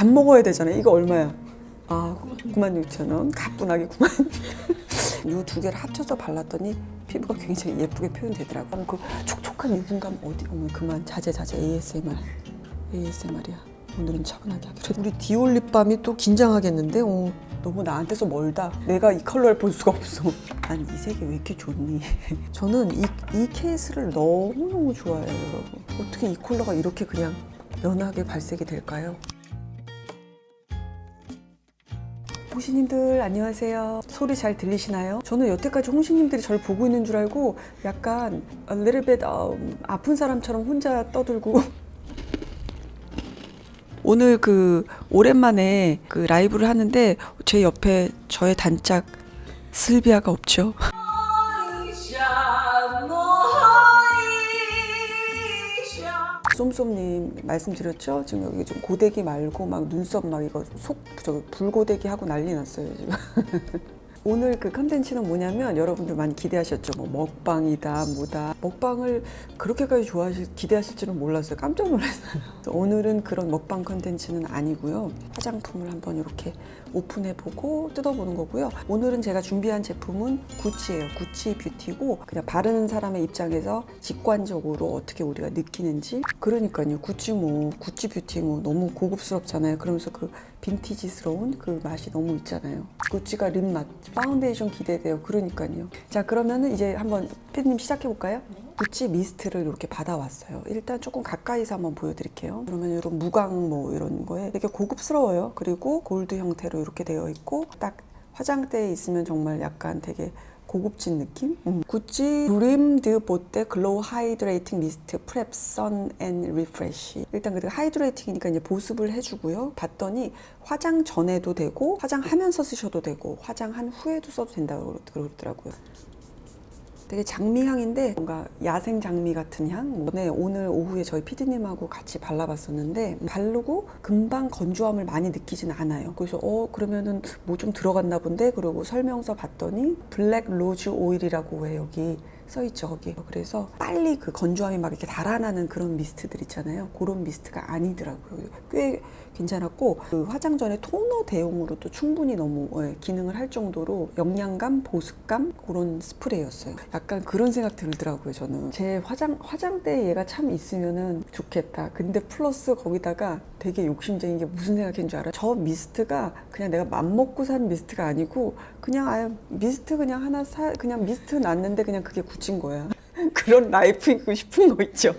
안 먹어야 되잖아요. 이거 얼마야? 아, 96,000원. 가뿐하게 9만. 이 두 개를 합쳐서 발랐더니 피부가 굉장히 예쁘게 표현되더라고요. 그 촉촉한 유분감 어디 보면 그만 자제 자제 ASMR. ASMR이야. 오늘은 차분하게 하기로. 우리 디올 립밤이 또 긴장하겠는데? 어, 너무 나한테서 멀다. 내가 이 컬러를 볼 수가 없어. 난이 색이 왜 이렇게 좋니? 저는 이, 이 케이스를 너무너무 좋아해요, 여러분. 어떻게 이 컬러가 이렇게 그냥 연하게 발색이 될까요? 홍시님들 안녕하세요. 소리 잘 들리시나요? 저는 여태까지 홍시님들이 저를 보고 있는 줄 알고 약간 a little bit um, 아픈 사람처럼 혼자 떠들고 오늘 그 오랜만에 그 라이브를 하는데 제 옆에 저의 단짝 슬비아가 없죠. 쏨쏨님 말씀드렸죠? 지금 여기 좀 고데기 말고 막 눈썹 막 이거 속 저기 불고데기 하고 난리 났어요 지금. 오늘 그 컨텐츠는 뭐냐면 여러분들 많이 기대하셨죠. 뭐 먹방이다, 뭐다. 먹방을 그렇게까지 좋아하실 기대하실 줄은 몰랐어요. 깜짝 놀랐어요. 오늘은 그런 먹방 컨텐츠는 아니고요. 화장품을 한번 이렇게 오픈해 보고 뜯어보는 거고요. 오늘은 제가 준비한 제품은 구찌예요. 구찌 뷰티고 그냥 바르는 사람의 입장에서 직관적으로 어떻게 우리가 느끼는지 그러니까요. 구찌 뭐 구찌 뷰티 뭐 너무 고급스럽잖아요. 그러면서 그 빈티지스러운 그 맛이 너무 있잖아요. 구찌가 립맛, 파운데이션 기대돼요. 그러니까요. 자 그러면은 이제 한번 피디님 시작해 볼까요? 구찌 미스트를 이렇게 받아왔어요. 일단 조금 가까이서 한번 보여드릴게요. 그러면 이런 무광 뭐 이런 거에 되게 고급스러워요. 그리고 골드 형태로 이렇게 되어 있고 딱 화장대에 있으면 정말 약간 되게 고급진 느낌? 음. 구찌 브림드 보떼 글로우 하이드레이팅 미스트 프랩 선앤 리프레쉬 일단 그 하이드레이팅이니까 이제 보습을 해주고요 봤더니 화장 전에도 되고 화장하면서 쓰셔도 되고 화장한 후에도 써도 된다고 그러더라고요 되게 장미향인데 뭔가 야생 장미 같은 향. 네, 오늘 오후에 저희 피디님하고 같이 발라봤었는데 바르고 금방 건조함을 많이 느끼진 않아요. 그래서 어 그러면은 뭐 좀 들어갔나 본데 그러고 설명서 봤더니 블랙 로즈 오일이라고 왜 여기 써 있죠 거기. 그래서 빨리 그 건조함이 막 이렇게 달아나는 그런 미스트들 있잖아요. 그런 미스트가 아니더라고요. 꽤 괜찮았고 그 화장 전에 토너 대용으로도 충분히 너무 예, 기능을 할 정도로 영양감, 보습감 그런 스프레이였어요. 약간 그런 생각 들더라고요. 저는 제 화장 화장대 얘가 참 있으면은 좋겠다. 근데 플러스 거기다가 되게 욕심쟁인 게 무슨 생각인 줄 알아? 저 미스트가 그냥 내가 맘 먹고 산 미스트가 아니고 그냥 아예 미스트 그냥 하나 사 그냥 미스트 났는데 그냥 그게 굳힌 거야. 그런 라이프이고 싶은 거 있죠.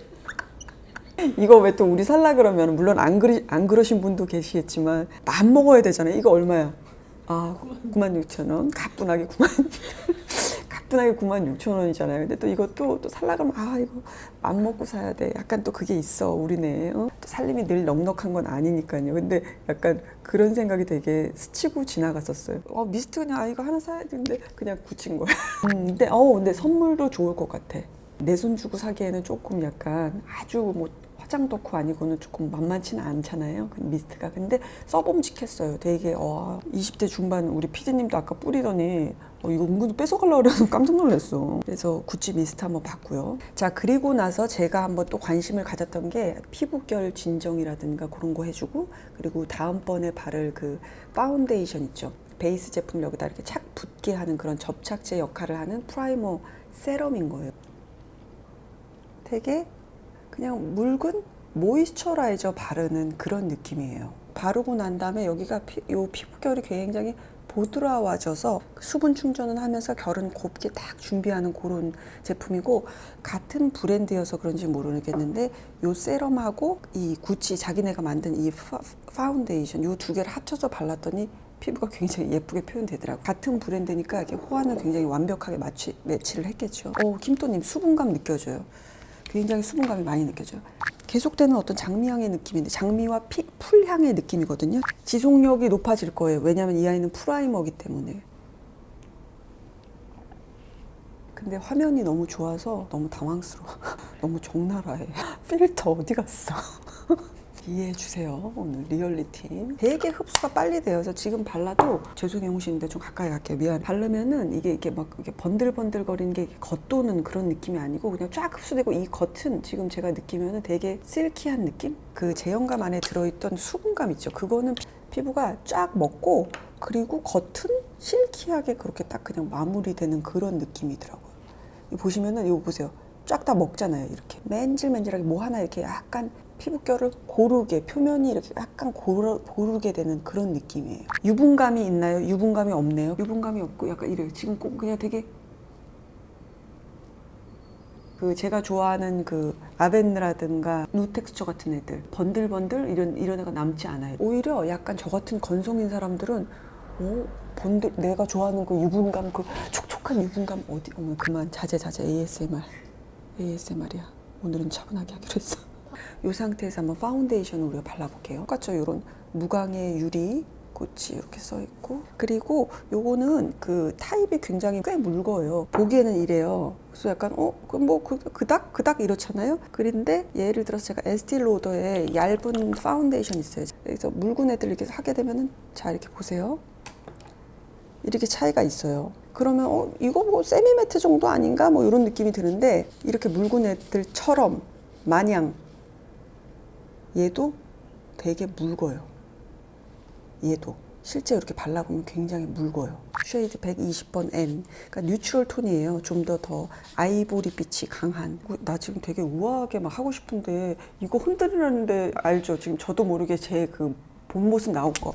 이거 왜 또 우리 살라 그러면 물론 안 그리 안 그러신 분도 계시겠지만 맘 먹어야 되잖아요. 이거 얼마야? 아, 96,000원. 가뿐하게 9만 가뿐하게 96,000원이잖아요. 근데 또 이것도 또 살라 그러면 아, 이거 맘 먹고 사야 돼. 약간 또 그게 있어. 우리네. 어? 또 살림이 늘 넉넉한 건 아니니까요. 근데 약간 그런 생각이 되게 스치고 지나갔었어요. 어, 미스트 그냥 아 이거 하나 사야 되는데 그냥 굳힌 거야. 음, 근데 어, 근데 선물도 좋을 것 같아. 내 손 주고 사기에는 조금 약간 아주 뭐 화장 덕후 아니고는 조금 만만치는 않잖아요. 그 미스트가. 근데 써봄직했어요. 되게 어, 20대 중반 우리 피디님도 아까 뿌리더니 어, 이거 은근히 뺏어가려고 그래서 깜짝 놀랐어. 그래서 구찌 미스트 한번 봤고요. 자 그리고 나서 제가 한번 또 관심을 가졌던 게 피부결 진정이라든가 그런 거 해주고 그리고 다음번에 바를 그 파운데이션 있죠. 베이스 제품 여기다 이렇게 착 붙게 하는 그런 접착제 역할을 하는 프라이머 세럼인 거예요. 되게 그냥 묽은 모이스처라이저 바르는 그런 느낌이에요. 바르고 난 다음에 여기가 피, 요 피부결이 굉장히 보드라워져서 수분 충전을 하면서 결은 곱게 딱 준비하는 그런 제품이고 같은 브랜드여서 그런지 모르겠는데 요 세럼하고 이 구찌 자기네가 만든 이 파, 파운데이션 요 두 개를 합쳐서 발랐더니 피부가 굉장히 예쁘게 표현되더라고요. 같은 브랜드니까 이렇게 호환을 굉장히 완벽하게 마치, 매치를 했겠죠. 오, 김또님 수분감 느껴져요. 굉장히 수분감이 많이 느껴져요. 계속되는 어떤 장미향의 느낌인데 장미와 피, 풀향의 느낌이거든요. 지속력이 높아질 거예요. 왜냐하면 이 아이는 프라이머기 때문에. 근데 화면이 너무 좋아서 너무 당황스러워. 너무 적나라해. 필터 어디 갔어? 이해해 주세요. 오늘 리얼리티. 되게 흡수가 빨리. 그래서 지금 발라도 죄송해요 홍시인데 좀 가까이 갈게요. 미안. 바르면은 이게 이렇게 막 이렇게 번들번들거리는 게 겉도는 그런 느낌이 아니고 그냥 쫙 흡수되고 이 겉은 지금 제가 느끼면은 되게 실키한 느낌? 그 제형감 안에 들어있던 수분감 있죠. 그거는 피- 피부가 쫙 먹고 그리고 겉은 실키하게 그렇게 딱 그냥 마무리되는 그런 느낌이더라고요. 이 보시면은 이거 보세요. 쫙 다 먹잖아요. 이렇게 맨질맨질하게 뭐 하나 이렇게 약간 피부결을 고르게 표면이 이렇게 약간 고르, 고르게 되는 그런 느낌이에요. 유분감이 있나요? 유분감이 없네요. 유분감이 없고 약간 이래요. 지금 꼭 그냥 되게 그 제가 좋아하는 그 아벤느라든가 누텍스처 같은 애들 번들번들 이런 이런 애가 남지 않아요. 오히려 약간 저 같은 건성인 사람들은 오 번들 내가 좋아하는 그 유분감 그 촉촉한 유분감 어디 어머 그만 자제 자제 ASMR ASMR이야. 오늘은 차분하게 하기로 했어. 이 상태에서 한번 파운데이션을 우리가 발라볼게요. 똑같죠? 이런 무광의 유리 꽃이 이렇게 써 있고 그리고 요거는 그 타입이 굉장히 꽤 묽어요. 보기에는 이래요. 그래서 약간 어뭐 그닥 그닥 이렇잖아요. 그런데 예를 들어서 제가 에스티 로더의 얇은 파운데이션 있어요. 그래서 묽은 애들 이렇게 하게 되면은 자 이렇게 보세요. 이렇게 차이가 있어요. 그러면 어 이거 뭐 세미 매트 정도 아닌가 뭐 이런 느낌이 드는데 이렇게 묽은 애들처럼 마냥 얘도 되게 묽어요. 얘도 실제 이렇게 발라보면 굉장히 묽어요. 쉐이드 120번 N, 그러니까 뉴트럴 톤이에요. 좀 더더 아이보리 빛이 강한. 어, 나 지금 되게 우아하게 막 하고 싶은데 이거 흔들리는데 알죠? 지금 저도 모르게 제 그 본 모습 나온 거.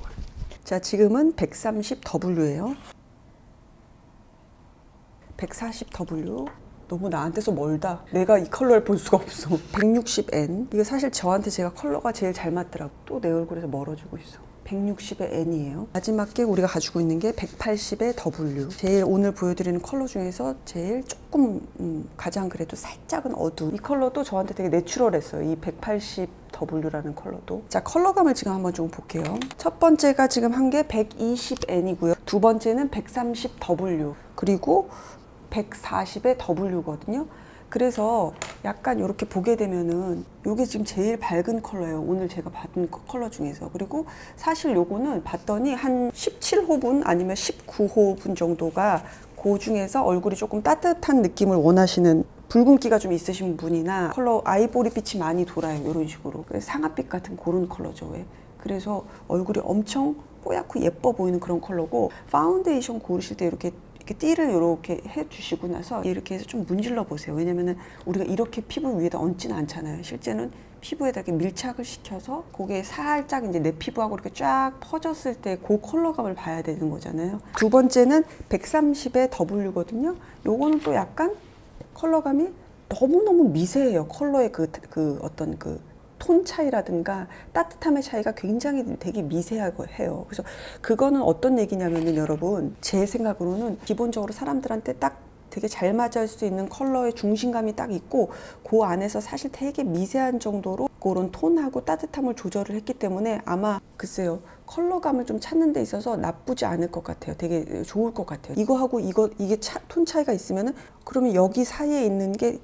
자, 지금은 130W예요. 140W. 너무 나한테서 멀다. 내가 이 컬러를 볼 수가 없어. 160N. 이거 사실 저한테 제가 컬러가 제일 잘 맞더라고. 또 내 얼굴에서 멀어지고 있어. 160의 N이에요. 마지막 게 우리가 가지고 있는 게 180의 W. 제일 오늘 보여드리는 컬러 중에서 제일 조금 음, 가장 그래도 살짝은 어두운 이 컬러도 저한테 되게 내추럴했어요. 이 180W라는 컬러도. 자 컬러감을 지금 한번 좀 볼게요. 첫 번째가 지금 한 게 120N이고요. 두 번째는 130W. 그리고 140의 W거든요. 그래서 약간 이렇게 보게 되면은 이게 지금 제일 밝은 컬러예요. 오늘 제가 받은 그 컬러 중에서. 그리고 사실 요거는 봤더니 한 17호분 아니면 19호분 정도가 그 중에서 얼굴이 조금 따뜻한 느낌을 원하시는 붉은기가 좀 있으신 분이나 컬러 아이보리 빛이 많이 돌아요. 이런 식으로. 그래서 상아빛 같은 그런 컬러죠. 왜? 그래서 얼굴이 엄청 뽀얗고 예뻐 보이는 그런 컬러고 파운데이션 고르실 때 이렇게 이렇게 띠를 이렇게 해주시고 나서 이렇게 해서 좀 문질러 보세요. 왜냐면은 우리가 이렇게 피부 위에다 얹지는 않잖아요. 실제는 피부에다 이렇게 밀착을 시켜서 그게 살짝 이제 내 피부하고 이렇게 쫙 퍼졌을 때 그 컬러감을 봐야 되는 거잖아요. 두 번째는 130의 W거든요. 요거는 또 약간 컬러감이 너무너무 미세해요. 컬러의 그, 그 어떤 그 톤 차이라든가 따뜻함의 차이가 굉장히 되게 미세하고 해요. 그래서 그거는 어떤 얘기냐면은 여러분 제 생각으로는 기본적으로 사람들한테 딱 되게 잘 맞을 수 있는 컬러의 중심감이 딱 있고 그 안에서 사실 되게 미세한 정도로 그런 톤하고 따뜻함을 조절을 했기 때문에 아마 글쎄요 컬러감을 좀 찾는 데 있어서 나쁘지 않을 것 같아요. 되게 좋을 것 같아요. 이거하고 이거 이게 차, 톤 차이가 있으면은 그러면 여기 사이에 있는 게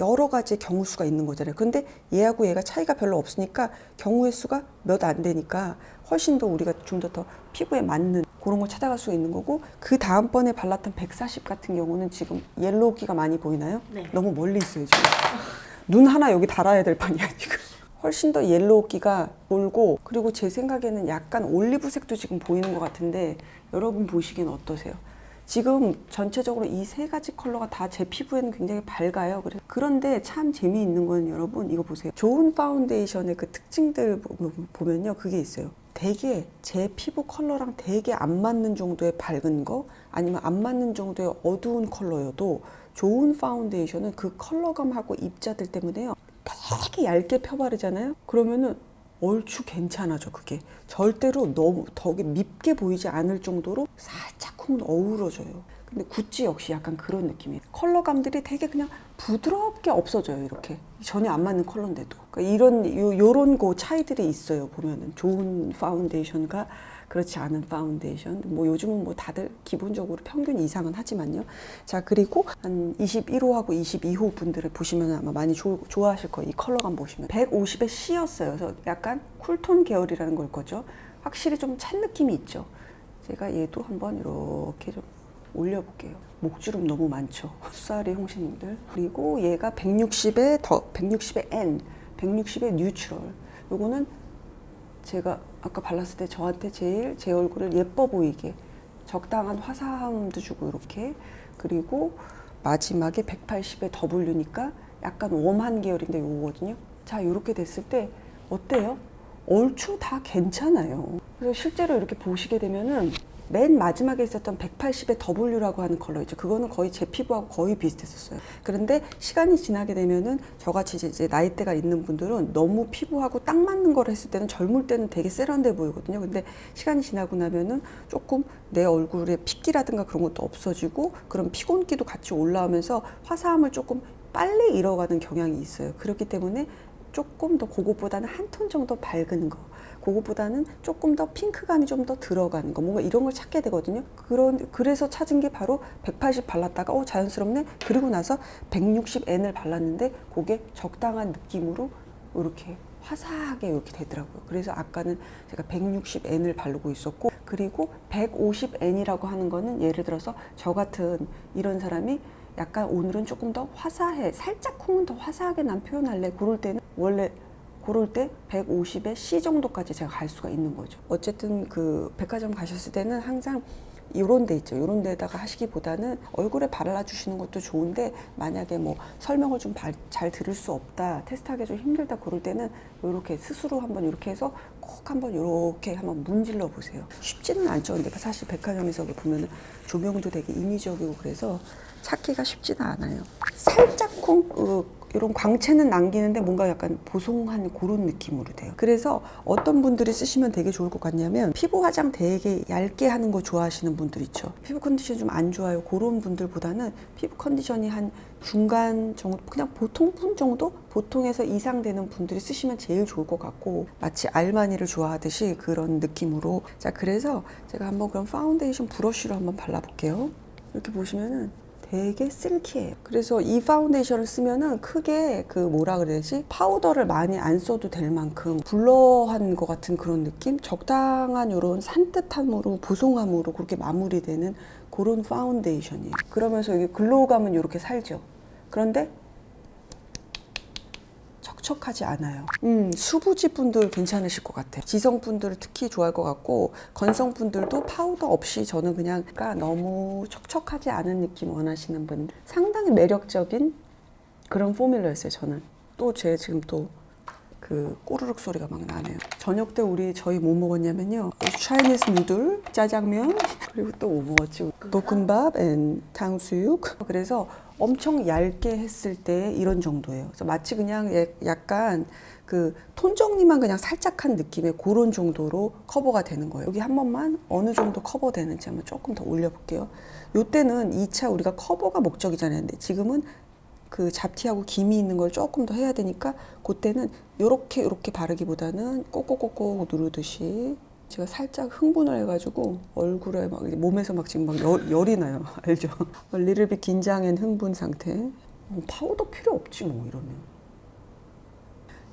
여러 가지 경우 수가 있는 거잖아요. 근데 얘하고 얘가 차이가 별로 없으니까 경우의 수가 몇 안 되니까 훨씬 더 우리가 좀 더 더 피부에 맞는 그런 걸 찾아갈 수가 있는 거고 그 다음번에 발랐던 140 같은 경우는 지금 옐로우기가 많이 보이나요? 네. 너무 멀리 있어요 지금. 눈 하나 여기 달아야 될 판이야 지금. 훨씬 더 옐로우기가 돌고 그리고 제 생각에는 약간 올리브색도 지금 보이는 것 같은데 여러분 보시기엔 어떠세요? 지금 전체적으로 이 세 가지 컬러가 다 제 피부에는 굉장히 밝아요. 그런데 참 재미있는 건 여러분 이거 보세요. 좋은 파운데이션의 그 특징들 보- 보면요. 그게 있어요. 되게 제 피부 컬러랑 되게 안 맞는 정도의 밝은 거 아니면 안 맞는 정도의 어두운 컬러여도 좋은 파운데이션은 그 컬러감하고 입자들 때문에요. 되게 얇게 펴바르잖아요. 그러면은 얼추 괜찮아져 그게 절대로 너무 덕에 밉게 보이지 않을 정도로 살짝쿵 어우러져요 근데 구찌 역시 약간 그런 느낌이에요. 컬러감들이 되게 그냥 부드럽게 없어져요. 이렇게 전혀 안 맞는 컬러인데도 그러니까 이런 요, 요런 그 차이들이 있어요. 보면은 좋은 파운데이션과 그렇지 않은 파운데이션. 뭐 요즘은 뭐 다들 기본적으로 평균 이상은 하지만요. 자 그리고 한 21호하고 22호 분들을 보시면 아마 많이 조- 좋아하실 거예요. 이 컬러감 보시면 150에 C였어요. 그래서 약간 쿨톤 계열이라는 걸 거죠. 확실히 좀 찬 느낌이 있죠. 제가 얘도 한번 이렇게 좀 올려볼게요. 목주름 너무 많죠. 쌀이 홍신님들. 그리고 얘가 160에 더 160에 N, 160에 뉴트럴. 요거는 제가 아까 발랐을 때 저한테 제일 제 얼굴을 예뻐 보이게 적당한 화사함도 주고 이렇게 그리고 마지막에 180에 W니까 약간 웜한 계열인데 요거거든요. 자, 이렇게 됐을 때 어때요? 얼추 다 괜찮아요. 그래서 실제로 이렇게 보시게 되면은 맨 마지막에 있었던 180의 W라고 하는 컬러 있죠. 그거는 거의 제 피부하고 거의 비슷했었어요. 그런데 시간이 지나게 되면은 저같이 이제- 나이대가 있는 분들은 너무 피부하고 딱 맞는 걸 했을 때는 젊을 때는 되게 세련돼 보이거든요. 근데 시간이 지나고 나면은 조금 내 얼굴에 핏기라든가 그런 것도 없어지고 그런 피곤기도 같이 올라오면서 화사함을 조금 빨리 잃어가는 경향이 있어요. 그렇기 때문에 조금 더 그것보다는 한 톤 정도 밝은 거, 그것보다는 조금 더 핑크감이 좀 더 들어가는 거, 뭔가 이런 걸 찾게 되거든요. 그런 그래서 찾은 게 바로 180 발랐다가 어 자연스럽네. 그리고 나서 160N을 발랐는데 그게 적당한 느낌으로 이렇게 화사하게 이렇게 되더라고요. 그래서 아까는 제가 160N을 바르고 있었고 그리고 150N이라고 하는 거는 예를 들어서 저 같은 이런 사람이 약간 오늘은 조금 더 화사해 살짝 쿵은 더 화사하게 난 표현할래 그럴 때는 원래 그럴 때 150에 C 정도까지 제가 갈 수가 있는 거죠. 어쨌든 그 백화점 가셨을 때는 항상 이런 데 있죠. 이런 데다가 하시기보다는 얼굴에 발라주시는 것도 좋은데 만약에 뭐 설명을 좀 잘 들을 수 없다, 테스트하기 좀 힘들다 그럴 때는 이렇게 스스로 한번 이렇게 해서 꼭 한번 이렇게 한번 문질러 보세요. 쉽지는 않죠. 근데 사실 백화점에서 보면은 조명도 되게 인위적이고 그래서 찾기가 쉽지는 않아요. 살짝쿵 어, 이런 광채는 남기는데 뭔가 약간 보송한 그런 느낌으로 돼요. 그래서 어떤 분들이 쓰시면 되게 좋을 것 같냐면 피부 화장 되게 얇게 하는 거 좋아하시는 분들 있죠. 피부 컨디션이 좀안 좋아요. 그런 분들보다는 피부 컨디션이 한 중간 정도, 그냥 보통 분 정도? 보통에서 이상 되는 분들이 쓰시면 제일 좋을 것 같고 마치 알마니를 좋아하듯이 그런 느낌으로 자 그래서 제가 한번 그럼 파운데이션 브러쉬로 한번 발라볼게요. 이렇게 보시면은 되게 실키해요. 그래서 이 파운데이션을 쓰면은 크게 그 뭐라 그래야지 파우더를 많이 안 써도 될 만큼 블러한 것 같은 그런 느낌? 적당한 이런 산뜻함으로 보송함으로 그렇게 마무리되는 그런 파운데이션이에요. 그러면서 여기 글로우감은 이렇게 살죠. 그런데 척척하지 않아요. 음, 수부지 분들 괜찮으실 것 같아요. 지성 분들 특히 좋아할 것 같고 건성 분들도 파우더 없이 저는 그냥 그러니까 너무 척척하지 않은 느낌 원하시는 분들 상당히 매력적인 그런 포뮬러였어요. 저는 또 제 지금 또그 꼬르륵 소리가 막 나네요. 저녁 때 우리 저희 뭐 먹었냐면요. 차이니스 누들, 짜장면, 그리고 또 뭐 먹었지? 볶음밥 앤 탕수육. 그래서 엄청 얇게 했을 때 이런 정도예요. 그래서 마치 그냥 예- 약간 그 톤 정리만 그냥 살짝 한 느낌의 그런 정도로 커버가 되는 거예요. 여기 한 번만 어느 정도 커버되는지 한번 조금 더 올려볼게요. 요때는 2차 우리가 커버가 목적이잖아요. 근데 지금은 그 잡티하고 김이 있는 걸 조금 더 해야 되니까 그때는 요렇게 요렇게 바르기보다는 꼭꼭꼭꼭 누르듯이 제가 살짝 흥분을 해가지고 얼굴에 막 몸에서 막 지금 막 열, 열이 나요 알죠? 리르비 긴장한 흥분 상태 뭐 파우더 필요 없지 뭐 이러면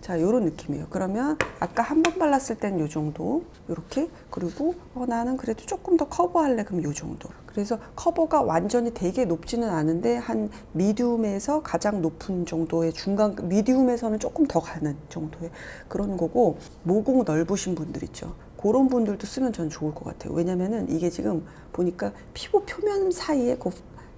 자, 요런 느낌이에요. 그러면 아까 한 번 발랐을 땐 요 정도, 요렇게. 그리고 어, 나는 그래도 조금 더 커버할래. 그럼 요 정도. 그래서 커버가 완전히 되게 높지는 않은데 한 미디움에서 가장 높은 정도의 중간, 미디움에서는 조금 더 가는 정도의 그런 거고 모공 넓으신 분들 있죠. 그런 분들도 쓰면 전 좋을 것 같아요. 왜냐면은 이게 지금 보니까 피부 표면 사이에 그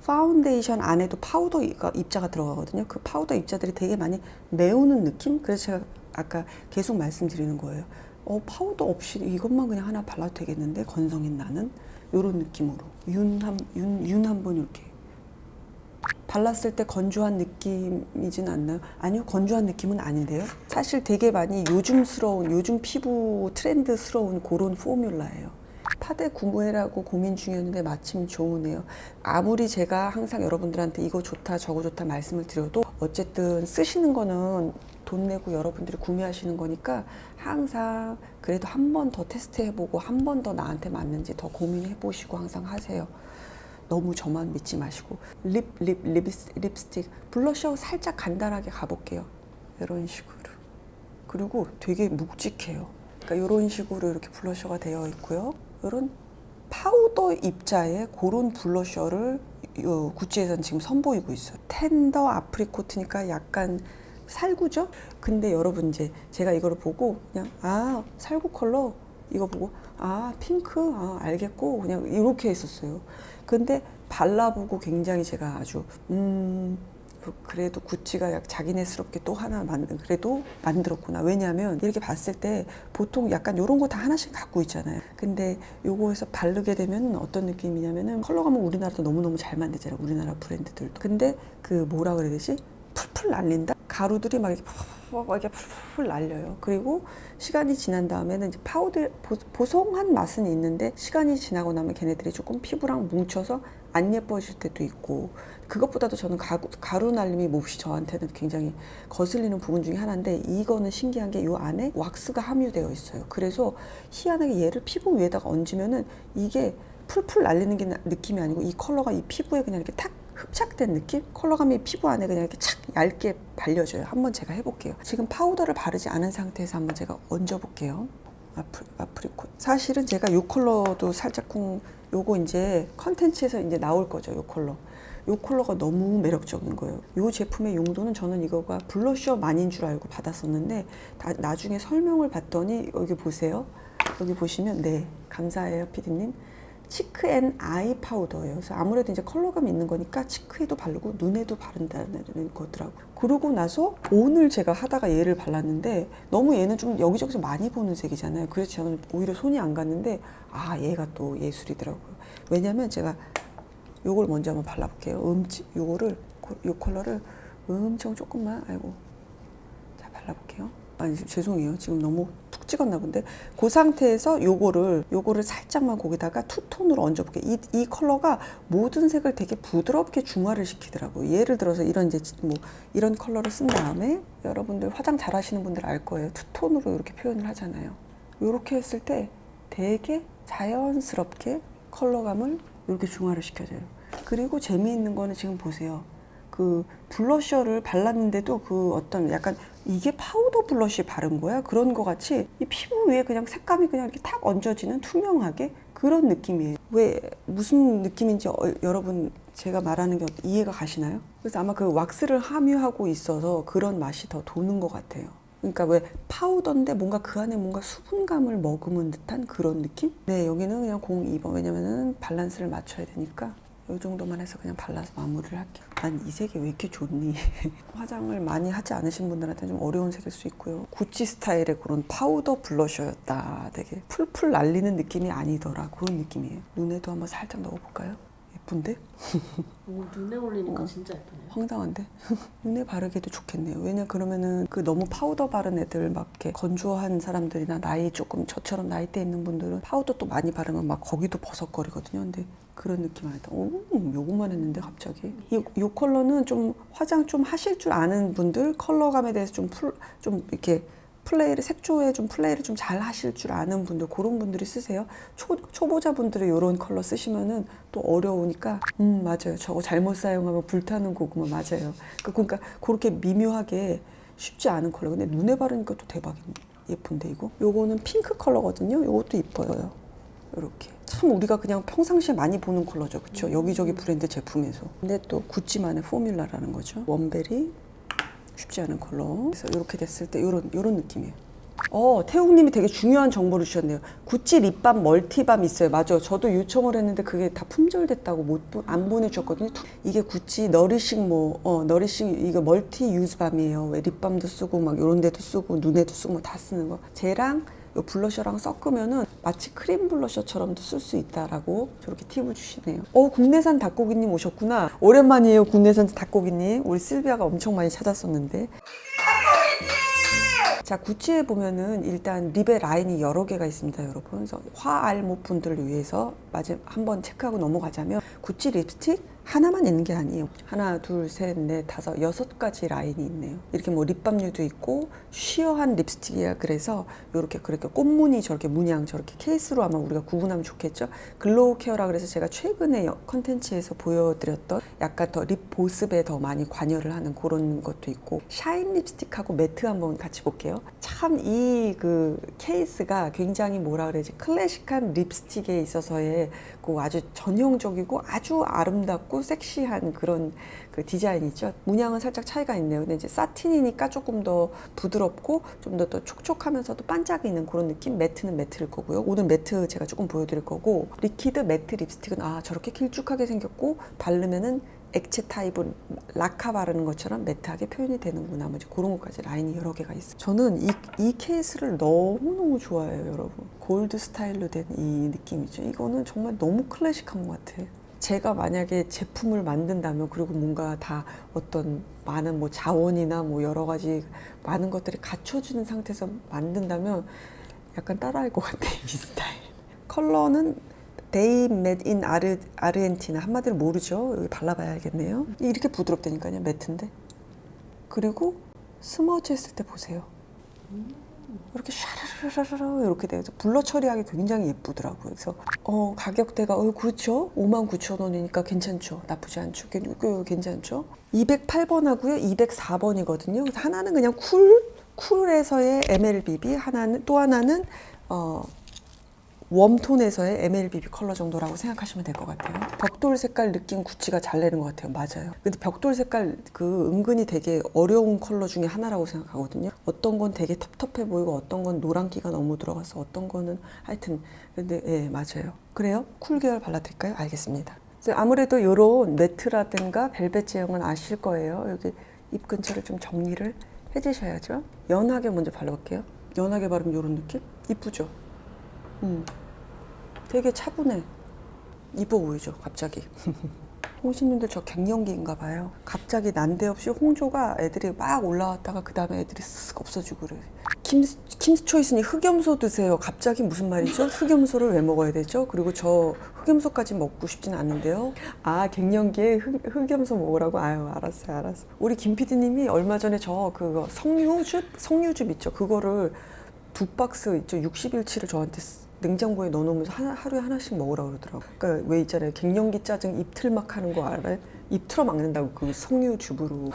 파운데이션 안에도 파우더 입자가 들어가거든요. 그 파우더 입자들이 되게 많이 메우는 느낌? 그래서 제가 아까 계속 말씀드리는 거예요. 어, 파우더 없이 이것만 그냥 하나 발라도 되겠는데 건성인 나는 이런 느낌으로 윤 한 윤, 윤 한 번 이렇게 발랐을 때 건조한 느낌이진 않나요? 아니요, 건조한 느낌은 아닌데요. 사실 되게 많이 요즘스러운 요즘 피부 트렌드스러운 그런 포뮬라예요. 파데 구매라고 고민 중이었는데 마침 좋으네요. 아무리 제가 항상 여러분들한테 이거 좋다 저거 좋다 말씀을 드려도 어쨌든 쓰시는 거는 돈 내고 여러분들이 구매하시는 거니까 항상 그래도 한 번 더 테스트해보고 한 번 더 나한테 맞는지 더 고민해보시고 항상 하세요. 너무 저만 믿지 마시고 립, 립, 립스, 립스틱 블러셔 살짝 간단하게 가볼게요. 이런 식으로. 그리고 되게 묵직해요. 그러니까 이런 식으로 이렇게 블러셔가 되어 있고요. 이런 파우더 입자의 그런 블러셔를 요 구찌에서는 지금 선보이고 있어요. 텐더 아프리코트니까 약간 살구죠? 근데 여러분 이제 제가 이거를 보고 그냥 아 살구 컬러 이거 보고 아 핑크 아 알겠고 그냥 이렇게 했었어요. 근데 발라보고 굉장히 제가 아주 음 그래도 구찌가 약 자기네스럽게 또 하나 만든 그래도 만들었구나. 왜냐하면 이렇게 봤을 때 보통 약간 이런 거 다 하나씩 갖고 있잖아요. 근데 요거에서 바르게 되면 어떤 느낌이냐면은 컬러감은 우리나라도 너무너무 잘 만들잖아요. 우리나라 브랜드들도. 근데 그 뭐라 그래야 되지? 풀풀 날린다? 가루들이 막 이렇게 막 이렇게 풀풀 날려요. 그리고 시간이 지난 다음에는 이제 파우더 보- 보송한 맛은 있는데 시간이 지나고 나면 걔네들이 조금 피부랑 뭉쳐서 안 예뻐질 때도 있고 그것보다도 저는 가루, 가루 날림이 몹시 저한테는 굉장히 거슬리는 부분 중에 하나인데 이거는 신기한 게 이 안에 왁스가 함유되어 있어요. 그래서 희한하게 얘를 피부 위에다가 얹으면은 이게 풀풀 날리는 게 나- 느낌이 아니고 이 컬러가 이 피부에 그냥 이렇게 탁 흡착된 느낌? 컬러감이 피부 안에 그냥 이렇게 착 얇게 발려져요. 한번 제가 해볼게요. 지금 파우더를 바르지 않은 상태에서 한번 제가 얹어볼게요. 아프리, 아프리콧. 사실은 제가 이 컬러도 살짝쿵 요거 이제 컨텐츠에서 이제 나올 거죠. 요 컬러. 요 컬러가 너무 매력적인 거예요. 요 제품의 용도는 저는 이거가 블러셔만인 줄 알고 받았었는데 다, 나중에 설명을 봤더니 여기 보세요. 여기 보시면 네 감사해요 피디님. 치크 앤 아이 파우더예요. 그래서 아무래도 이제 컬러감이 있는 거니까 치크에도 바르고 눈에도 바른다는 거더라고. 그러고 나서 오늘 제가 하다가 얘를 발랐는데 너무 얘는 좀 여기저기서 많이 보는 색이잖아요. 그래서 저는 오히려 손이 안 갔는데 아 얘가 또 예술이더라고요. 왜냐면 제가 요걸 먼저 한번 발라볼게요. 음치 요거를 코- 요 컬러를 엄청 조금만 아이고 자 발라볼게요. 아니 죄송해요. 지금 너무 툭 찍었나 본데 그 상태에서 요거를 요거를 살짝만 거기다가 투톤으로 얹어볼게요. 이, 이 컬러가 모든 색을 되게 부드럽게 중화를 시키더라고요. 예를 들어서 이런 이제 뭐 이런 컬러를 쓴 다음에 여러분들 화장 잘 하시는 분들 알 거예요. 투톤으로 이렇게 표현을 하잖아요. 이렇게 했을 때 되게 자연스럽게 컬러감을 이렇게 중화를 시켜줘요. 그리고 재미있는 거는 지금 보세요. 그 블러셔를 발랐는데도 그 어떤 약간 이게 파우더 블러쉬 바른 거야? 그런 거 같이 이 피부 위에 그냥 색감이 그냥 이렇게 탁 얹어지는 투명하게 그런 느낌이에요. 왜 무슨 느낌인지 어, 여러분 제가 말하는 게 이해가 가시나요? 그래서 아마 그 왁스를 함유하고 있어서 그런 맛이 더 도는 것 같아요. 그러니까 왜 파우더인데 뭔가 그 안에 뭔가 수분감을 머금은 듯한 그런 느낌? 네, 여기는 그냥 02번. 왜냐면은 밸런스를 맞춰야 되니까 이 정도만 해서 그냥 발라서 마무리를 할게요. 난 이 색이 왜 이렇게 좋니? 화장을 많이 하지 않으신 분들한테 좀 어려운 색일 수 있고요. 구찌 스타일의 그런 파우더 블러셔였다. 되게 풀풀 날리는 느낌이 아니더라. 그런 느낌이에요. 눈에도 한번 살짝 넣어볼까요? 예쁜데? 오, 눈에 올리니까 어. 진짜 예쁘네요. 황당한데 눈에 바르기도 좋겠네요. 왜냐 그러면은 그 너무 파우더 바른 애들 막 이렇게 건조한 사람들이나 나이 조금 저처럼 나이대 있는 분들은 파우더 또 많이 바르면 막 거기도 버석거리거든요. 근데 그런 느낌 아니다. 오, 요것만 했는데 갑자기 이, 이 컬러는 좀 화장 좀 하실 줄 아는 분들 컬러감에 대해서 좀 풀 좀 이렇게 플레이를 색조에 좀 플레이를 좀 잘 하실 줄 아는 분들 그런 분들이 쓰세요. 초, 초보자 분들이 이런 컬러 쓰시면은 또 어려우니까 음 맞아요. 저거 잘못 사용하면 불타는 고구마 맞아요. 그- 그러니까 그렇게 미묘하게 쉽지 않은 컬러. 근데 눈에 바르니까 또 대박 예쁜데 이거. 요거는 핑크 컬러거든요. 요것도 이뻐요. 이렇게 참 우리가 그냥 평상시에 많이 보는 컬러죠, 그렇죠? 여기저기 브랜드 제품에서. 근데 또 구찌만의 포뮬라라는 거죠. 원베리 쉽지 않은 컬러. 그래서 이렇게 됐을 때 이런 이런 느낌이에요. 어, 태욱님이 되게 중요한 정보를 주셨네요. 구찌 립밤 멀티밤 있어요. 맞아요. 저도 요청을 했는데 그게 다 품절됐다고 못 안 보내주셨거든요. 이게 구찌 너리싱 뭐 어, 너리싱 이거 멀티 유즈밤이에요. 왜 립밤도 쓰고 막 이런 데도 쓰고 눈에도 쓰고 다 쓰는 거. 쟤랑 요 블러셔랑 섞으면은 마치 크림 블러셔처럼도 쓸 수 있다라고 저렇게 팁을 주시네요. 어, 국내산 닭고기님 오셨구나. 오랜만이에요, 국내산 닭고기님. 우리 실비아가 엄청 많이 찾았었는데. 자 구찌에 보면은 일단 립의 라인이 여러 개가 있습니다, 여러분. 그래서 화알못 분들을 위해서 마지 한번 체크하고 넘어가자면 구찌 립스틱 하나만 있는 게 아니에요. 하나, 둘, 셋, 넷, 다섯, 여섯 가지 라인이 있네요. 이렇게 뭐 립밤류도 있고 쉬어한 립스틱이야. 그래서 이렇게 그렇게 꽃무늬 저렇게 문양 저렇게 케이스로 아마 우리가 구분하면 좋겠죠. 글로우 케어라 그래서 제가 최근에 여- 컨텐츠에서 보여드렸던 약간 더 립 보습에 더 많이 관여를 하는 그런 것도 있고 샤인 립스틱하고 매트 한번 같이 볼게요. 참 이 그 케이스가 굉장히 뭐라 그래야지 클래식한 립스틱에 있어서의 그 아주 전형적이고 아주 아름답고 섹시한 그런 그 디자인 있죠. 문양은 살짝 차이가 있네요. 근데 이제 사틴이니까 조금 더 부드럽고 좀 더 더 촉촉하면서도 반짝이는 그런 느낌. 매트는 매트일 거고요. 오늘 매트 제가 조금 보여드릴 거고 리퀴드 매트 립스틱은 아 저렇게 길쭉하게 생겼고 바르면은 액체 타입은 라카 바르는 것처럼 매트하게 표현이 되는구나. 뭐 이제 그런 것까지 라인이 여러 개가 있어요. 저는 이, 이 케이스를 너무너무 좋아해요, 여러분. 골드 스타일로 된 이 느낌이죠. 이거는 정말 너무 클래식한 것 같아요. 제가 만약에 제품을 만든다면 그리고 뭔가 다 어떤 많은 뭐 자원이나 뭐 여러 가지 많은 것들이 갖춰지는 상태에서 만든다면 약간 따라할 것 같아 이 스타일. 컬러는 Made in 아르, 아르헨티나 한마디로 모르죠. 여기 발라봐야 알겠네요. 이렇게 부드럽다니까요 매트인데. 그리고 스머지 했을 때 보세요. 이렇게 샤라라라라 이렇게 돼서 블러 처리하기 굉장히 예쁘더라고요. 그래서 어 가격대가 어 그렇죠. 5만 9천 원이니까 괜찮죠. 나쁘지 않죠. 괜찮죠. 208번 하고요. 204번이거든요. 그래서 하나는 그냥 쿨 쿨에서의 MLBB 하나는 또 하나는 어 웜톤에서의 MLBB 컬러 정도라고 생각하시면 될 것 같아요. 벽돌 색깔 느낌 구찌가 잘 내는 것 같아요. 맞아요. 근데 벽돌 색깔 그 은근히 되게 어려운 컬러 중에 하나라고 생각하거든요. 어떤 건 되게 텁텁해 보이고 어떤 건 노란기가 너무 들어가서 어떤 거는 하여튼 근데 예 맞아요. 그래요? 쿨 계열 발라드릴까요? 알겠습니다. 아무래도 이런 매트라든가 벨벳 제형은 아실 거예요. 여기 입 근처를 좀 정리를 해주셔야죠. 연하게 먼저 발라볼게요. 연하게 바르면 이런 느낌? 이쁘죠? 음, 되게 차분해. 이뻐 보이죠, 갑자기. 홍신님들 저 갱년기인가 봐요. 갑자기 난데없이 홍조가 애들이 막 올라왔다가 그 다음에 애들이 쓱 없어지고 그래. 킴스 초이스니 흑염소 드세요. 갑자기 무슨 말이죠? 흑염소를 왜 먹어야 되죠? 그리고 저 흑염소까지 먹고 싶진 않은데요. 아, 갱년기에 흑, 흑염소 먹으라고? 아유, 알았어요, 알았어. 우리 김 PD님이 얼마 전에 저 그거 석류즙? 석류즙 있죠? 그거를 두 박스 있죠? 60일치를 저한테 쓰- 냉장고에 넣어놓으면서 하나, 하루에 하나씩 먹으라고 그러더라고. 그러니까 왜 있잖아요. 갱년기 짜증 입틀 막 하는 거 알아요? 입 틀어 막는다고 그 석류즙으로.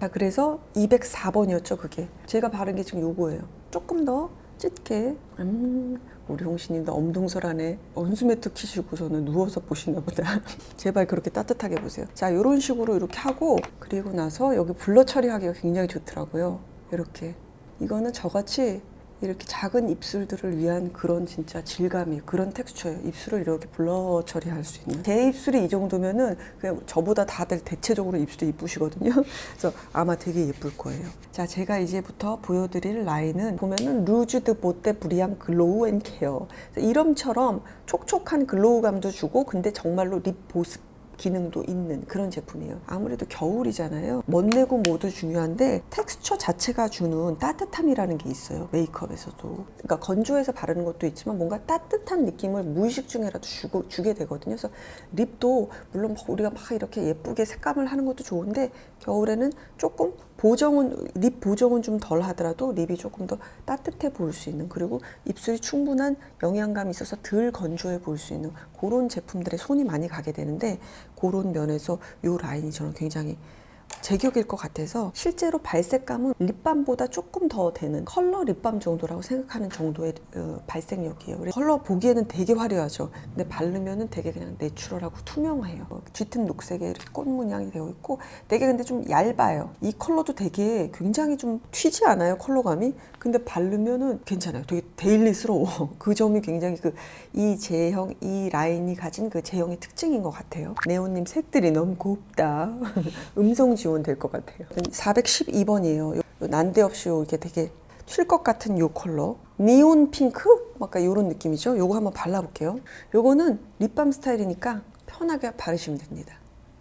자, 그래서 204번이었죠, 그게. 제가 바른 게 지금 요거예요. 조금 더 짙게. 음, 우리 홍신님도 엄동설하네. 언수매트 키시고서는 누워서 보시나 보다. 제발 그렇게 따뜻하게 보세요. 자, 요런 식으로 이렇게 하고, 그리고 나서 여기 블러 처리하기가 굉장히 좋더라고요. 이렇게. 이거는 저같이 이렇게 작은 입술들을 위한 그런 진짜 질감이 그런 텍스처예요. 입술을 이렇게 블러 처리할 수 있는. 제 입술이 이 정도면은 그냥 저보다 다들 대체적으로 입술이 이쁘시거든요. 그래서 아마 되게 예쁠 거예요. 자, 제가 이제부터 보여드릴 라인은 보면은 루즈드 보떼 브리앙 글로우 앤 케어. 이름처럼 촉촉한 글로우감도 주고 근데 정말로 립 보습 기능도 있는 그런 제품이에요. 아무래도 겨울이잖아요. 멋내고 모두 중요한데 텍스처 자체가 주는 따뜻함이라는 게 있어요. 메이크업에서도. 그러니까 건조해서 바르는 것도 있지만 뭔가 따뜻한 느낌을 무의식 중에라도 주고, 주게 되거든요. 그래서 립도 물론 막 우리가 막 이렇게 예쁘게 색감을 하는 것도 좋은데 겨울에는 조금 보정은 립 보정은 좀 덜 하더라도 립이 조금 더 따뜻해 보일 수 있는 그리고 입술이 충분한 영양감이 있어서 덜 건조해 보일 수 있는 그런 제품들에 손이 많이 가게 되는데 그런 면에서 이 라인이 저는 굉장히 제격일 것 같아서 실제로 발색감은 립밤보다 조금 더 되는 컬러 립밤 정도라고 생각하는 정도의 어, 발색력이에요. 컬러 보기에는 되게 화려하죠. 근데 바르면은 되게 그냥 내추럴하고 투명해요. 어, 짙은 이렇게 꽃 문양이 되어 있고 되게 근데 좀 얇아요. 이 컬러도 되게 굉장히 좀 튀지 않아요 컬러감이. 근데 바르면은 괜찮아요. 되게 데일리스러워. 그 점이 굉장히 그 이 제형 이 라인이 가진 그 제형의 특징인 것 같아요. 네오님 색들이 너무 곱다. 음성 지원 될 것 같아요. 412번이에요. 난데없이 이렇게 되게 튈 것 같은 요 컬러. 니온 핑크? 약간 요런 느낌이죠. 요거 한번 발라볼게요. 요거는 립밤 스타일이니까 편하게 바르시면 됩니다.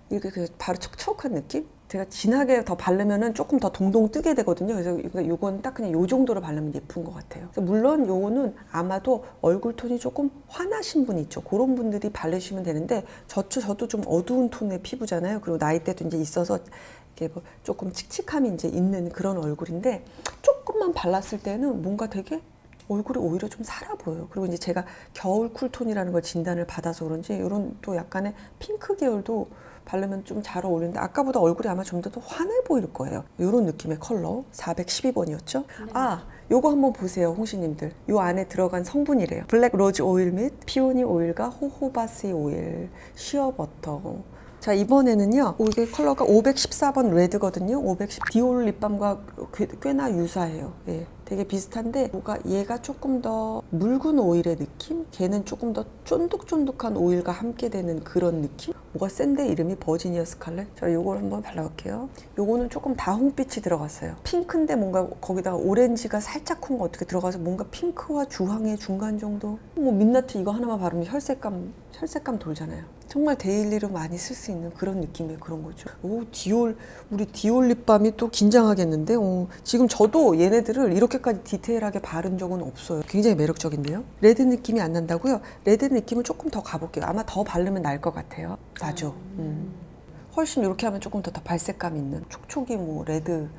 이렇게 그 바로 촉촉한 느낌? 제가 진하게 더 바르면은 조금 더 동동 뜨게 되거든요. 그래서 요건 딱 그냥 요 정도로 바르면 예쁜 것 같아요. 물론 요거는 아마도 얼굴 톤이 조금 환하신 분 있죠. 그런 분들이 바르시면 되는데 저, 저도 좀 어두운 톤의 피부잖아요. 그리고 나이대도 이제 있어서 이게 뭐 조금 칙칙함이 이제 있는 그런 얼굴인데 조금만 발랐을 때는 뭔가 되게 얼굴이 오히려 좀 살아 보여요. 그리고 이제 제가 겨울 쿨톤이라는 걸 진단을 받아서 그런지 이런 또 약간의 핑크 계열도 바르면 좀 잘 어울리는데 아까보다 얼굴이 아마 좀 더 환해 보일 거예요. 이런 느낌의 컬러 412번이었죠. 아, 요거 한번 보세요, 홍시님들. 요 안에 들어간 성분이래요. 블랙 로즈 오일 및 피오니 오일과 호호바시 오일, 시어버터. 자 이번에는요 오, 이게 컬러가 514번 레드거든요 510 디올 립밤과 꽤- 꽤나 유사해요 예, 되게 비슷한데 뭐가 얘가 조금 더 묽은 오일의 느낌? 걔는 조금 더 쫀득쫀득한 오일과 함께 되는 그런 느낌? 뭐가 센데? 이름이 버지니아 스칼렛? 자 요걸 한번 발라볼게요. 요거는 조금 다홍빛이 들어갔어요. 핑크인데 뭔가 거기다가 오렌지가 살짝 큰거 어떻게 들어가서 뭔가 핑크와 주황의 중간 정도? 뭐 민나트 이거 하나만 바르면 혈색감 혈색감 돌잖아요 정말 데일리로 많이 쓸 수 있는 그런 느낌의 그런 거죠. 오 디올 우리 디올 립밤이 또 긴장하겠는데. 오, 지금 저도 얘네들을 이렇게까지 디테일하게 바른 적은 없어요. 굉장히 매력적인데요. 레드 느낌이 안 난다고요? 레드 느낌을 조금 더 가볼게요. 아마 더 바르면 날 것 같아요. 나죠. 음. 훨씬 이렇게 하면 조금 더, 더 발색감 있는 촉촉이 뭐 레드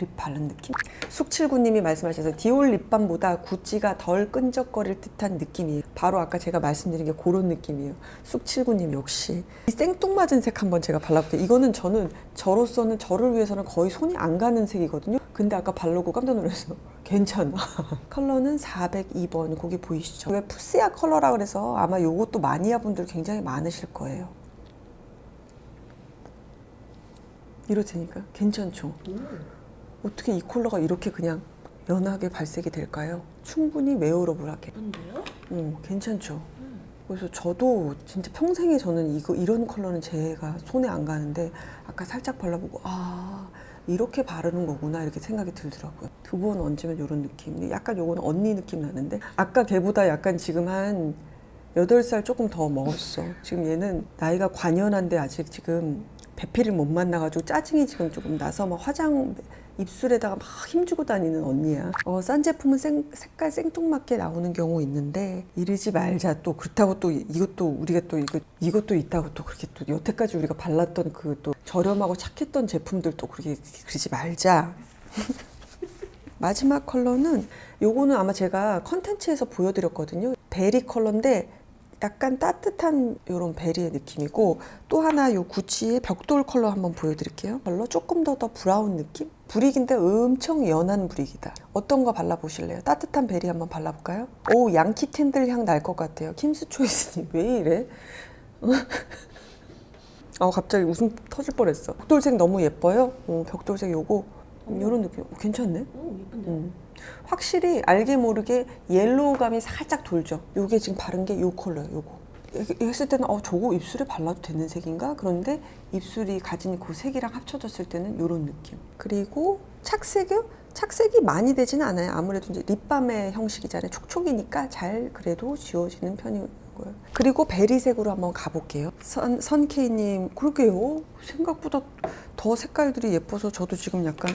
립 바른 느낌? 숙칠구님이 말씀하셔서 디올 립밤보다 구찌가 덜 끈적거릴 듯한 느낌이에요. 바로 아까 제가 말씀드린 게 그런 느낌이에요. 숙칠구님 역시 이 생뚱맞은 색 한번 제가 발라볼게요. 이거는 저는 저로서는 저를 위해서는 거의 손이 안 가는 색이거든요. 근데 아까 바르고 깜짝 놀랐어요. 괜찮아. 컬러는 402번 거기 보이시죠? 왜 푸시아 컬러라 그래서 아마 요것도 마니아 분들 굉장히 많으실 거예요. 이렇다니까 괜찮죠? 어떻게 이 컬러가 이렇게 그냥 연하게 발색이 될까요? 충분히 웨어러블하게. 그런데요? 어, 괜찮죠? 그래서 저도 진짜 평생에 저는 이거 이런 컬러는 제가 손에 안 가는데 아까 살짝 발라보고 아 이렇게 바르는 거구나 이렇게 생각이 들더라고요. 두 번 얹으면 이런 느낌. 약간 요거는 언니 느낌 나는데 아까 걔보다 약간 지금 한 여덟 살 조금 더 먹었어. 지금 얘는 나이가 관연한데 아직 지금 배피를 못 만나가지고 짜증이 지금 조금 나서 막 화장 입술에다가 막 힘주고 다니는 언니야. 어, 싼 제품은 생- 색깔 생뚱맞게 나오는 경우 있는데 이러지 말자 또 그렇다고 또 이것도 우리가 또 이거 이것도 있다고 또 그렇게 또 여태까지 우리가 발랐던 그 또 저렴하고 착했던 제품들 또 그렇게 그러지 말자. 마지막 컬러는 요거는 아마 제가 컨텐츠에서 보여드렸거든요. 베리 컬러인데 약간 따뜻한 요런 베리의 느낌이고 또 하나 요 구찌의 벽돌 컬러 한번 보여드릴게요. 컬러 조금 더더 브라운 느낌? 브릭인데 엄청 연한 브릭이다. 어떤 거 발라보실래요? 따뜻한 베리 한번 발라볼까요? 오 양키 캔들 향 날 것 같아요. 킴스 초이스님 왜 이래? 아 갑자기 웃음 터질 뻔했어. 벽돌색 너무 예뻐요. 어, 벽돌색 요거 음, 요런 느낌 어, 괜찮네. 오 예쁜데. 음. 확실히 알게 모르게 옐로우감이 살짝 돌죠. 요게 지금 바른 게 요 컬러예요. 요거. 했을 때는 어 저거 입술에 발라도 되는 색인가? 그런데 입술이 가진 그 색이랑 합쳐졌을 때는 요런 느낌. 그리고 착색이요? 착색이 많이 되지는 않아요. 아무래도 이제 립밤의 형식이잖아요. 촉촉이니까 잘 그래도 지워지는 편이고요. 그리고 베리색으로 한번 가볼게요. 선, 선케이님, 그러게요. 생각보다 더 색깔들이 예뻐서 저도 지금 약간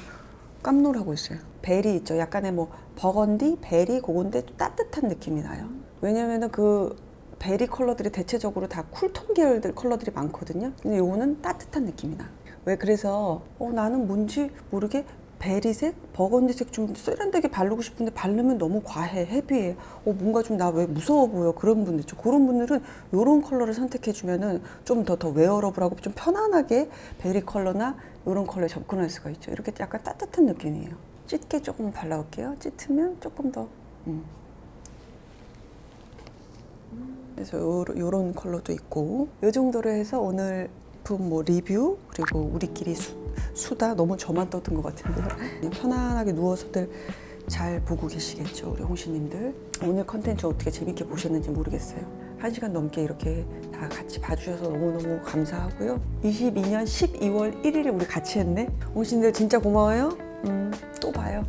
깜놀하고 있어요. 베리 있죠. 약간의 뭐 버건디, 베리 그건데 또 따뜻한 느낌이 나요. 왜냐면은 그 베리 컬러들이 대체적으로 다 쿨톤 계열들 컬러들이 많거든요. 근데 요거는 따뜻한 느낌이 나. 왜 그래서 어 나는 뭔지 모르게 베리색, 버건디색 좀 세련되게 바르고 싶은데 바르면 너무 과해, 헤비해. 어 뭔가 좀 나 왜 무서워 보여 그런 분들 있죠. 그런 분들은 요런 컬러를 선택해 주면은 좀 더 더 웨어러블하고 좀 편안하게 베리 컬러나 요런 컬러에 접근할 수가 있죠. 이렇게 약간 따뜻한 느낌이에요. 짙게 조금 발라볼게요. 짙으면 조금 더. 음. 그래서 요런, 요런 컬러도 있고 요 정도로 해서 오늘 제품 뭐 리뷰 그리고 우리끼리 수, 수다 너무 저만 떠든 것 같은데요. 편안하게 누워서들 잘 보고 계시겠죠 우리 홍시님들 오늘 컨텐츠 어떻게 재밌게 보셨는지 모르겠어요. 한 시간 넘게 이렇게 다 같이 봐주셔서 너무너무 감사하고요. 22년 12월 1일에 우리 같이 했네. 홍시님들 진짜 고마워요. 음, 또 봐요.